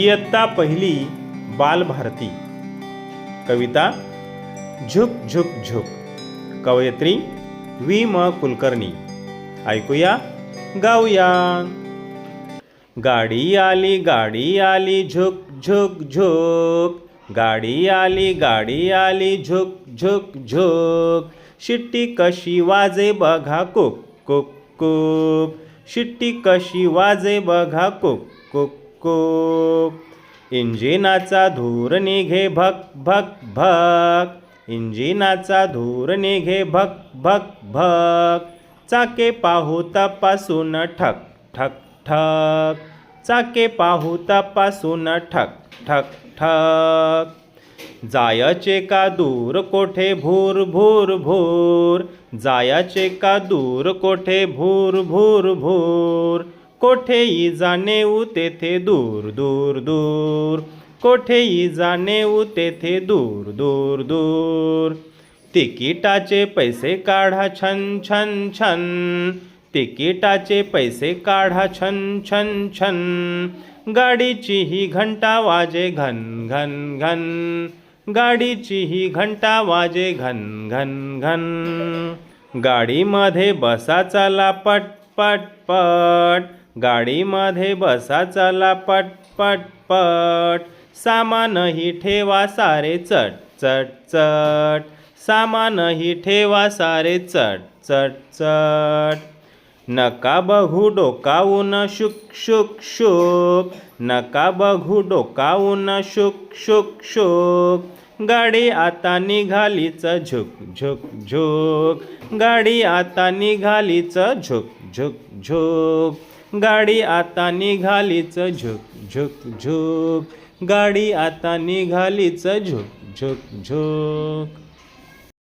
इयत्ता पहिली बालभारती. कविता झुक झुक झुक. कवयित्री वी म कुलकर्णी. ऐकूया गाऊया. गाडी आली गाडी आली झुक झुक झुक. गाडी आली गाडी आली झुक झुक झुक. शिट्टी कशी वाजे बघा कुक कुक कुक. शिट्टी कशी वाजे बघा कुक कुक. कुक। इंजिनाचा धूर निघे भक भक भक। इंजिनाचा धूर निघे भक भक भक। चाके पाहू तपासून ठक ठक ठक। चाके पाहू तपासून ठक ठक ठक। जायचे का दूर कोठे भूर भूर भूर? जायाचे का दूर कोठे भूर भूर भूर? कोठेही जाणेऊ तेथे दूर दूर दूर. कोठेही जाणेऊ तेथे दूर दूर दूर. तिकिटाचे पैसे काढा छन छन छन. तिकिटाचे पैसे काढा छन छन छन. गाडीची ही घंटा वाजे घन घन घन. गाडीची ही घंटा वाजे घन घन घन. गाडीमध्ये बसा चला पट पट पट. गाडीमध्ये बसा चला पट पट पट. सामानही ठेवा सारे चट चट चट. सामानही ठेवा सारे चट चट चट. नका बघू डोकावून शुक शुक शुक. नका बघू डोकावून शुक शुक शुक. गाडी आता निघालीच झुक झुक झुक. गाडी आता निघालीच झुक झुक झुक. गाडी आता निघालीच झुक झुक झुक. गाडी आता निघालीच झुक झुक झुक.